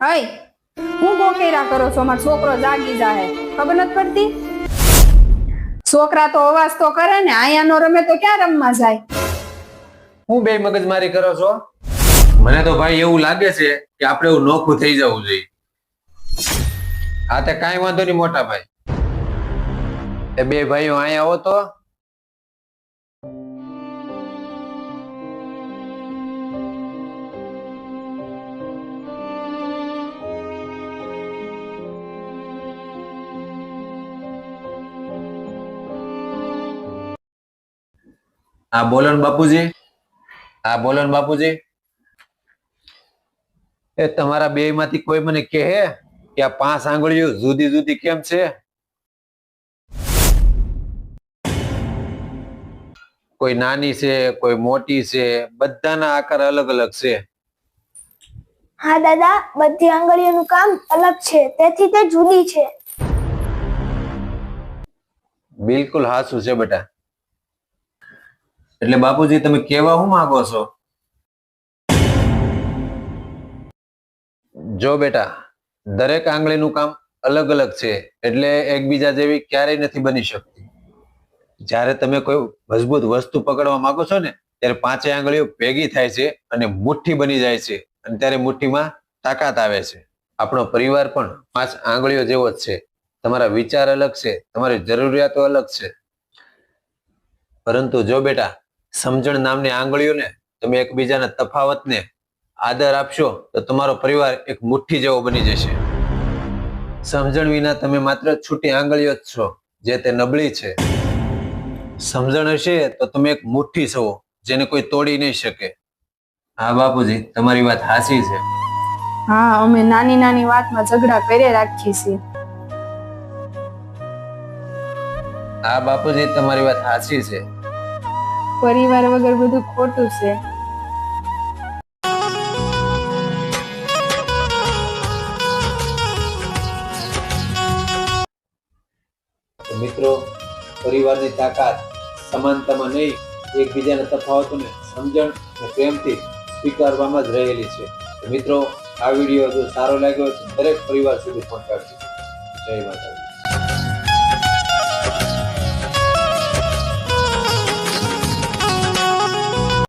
હઈ, હું બોકેરા કરો છો? મારો છોકરો જાગી જાહે. ખબર નથી પડતી? છોકરા તો અવાજ તો કરે ને આયા નો રમે તો ક્યાં રમવા જાય? હું બે મગજમારી કરો છો? મને તો ભાઈ એવું લાગે છે કે આપણે એવું નોખું થઈ જવું જોઈએ. હા, તે કાંઈ વાંધો નહીં, મોટા ભાઈ. એ બે ભાઈઓ અહીંયા આવો તો. હા બોલો ને બાપુજી. હા બોલો ને બાપુજી. એ તમારા બે માંથી કોઈ મને કહે કે આ પાંચ આંગળીઓ જુદી જુદી કેમ છે? કોઈ નાની છે કોઈ મોટી છે બધાના આકાર અલગ અલગ છે. હા દાદા બધી આંગળીઓનું કામ અલગ છે તેથી તે જુદી છે. બિલકુલ હાચું છે બેટા. એટલે બાપુજી, તમે કેવા હું માંગો છો? જો બેટા, દરેક આંગળીનું કામ અલગ અલગ છે, એટલે એકબીજા જેવી ક્યારેય નથી બની શકતી. જ્યારે તમે કોઈ મજબૂત વસ્તુ પકડવા માંગો છો ને, ત્યારે પાંચે આંગળીઓ ભેગી થાય છે અને મુઠ્ઠી બની જાય છે, અને ત્યારે મુઠ્ઠીમાં તાકાત આવે છે. આપણો પરિવાર પણ પાંચ આંગળીઓ જેવો જ છે. તમારા વિચાર અલગ છે, તમારી જરૂરિયાતો અલગ છે. પરંતુ જો બેટા સમજણ નામની આંગળીઓને તમે એકબીજાના તફાવતને આદર આપશો તો તમારો પરિવાર એક મુઠ્ઠી જેવો બની જશે. સમજણ વિના તમે માત્ર છૂટી આંગળીઓ જ છો જે તે નબળી છે. સમજણ હશે તો તમે એક મુઠ્ઠી છો જેને કોઈ તોડી નહીં શકે. હા બાપુજી તમારી વાત હાસી છે. હા અમે નાની નાની વાતમાં ઝઘડા કરે રાખીએ છીએ. હા બાપુજી તમારી વાત હાસી છે. પરિવાર વગર બધું ખોટું છે. મિત્રો, પરિવારની તાકાત સમાનતામાં નહીં, એકબીજાના તફાવતોને સમજણ અને પ્રેમથી સ્વીકારવામાં જ રહેલી છે. મિત્રો, આ વીડિયો જો સારો લાગ્યો દરેક પરિવાર સુધી પહોંચાડજો. જય માતા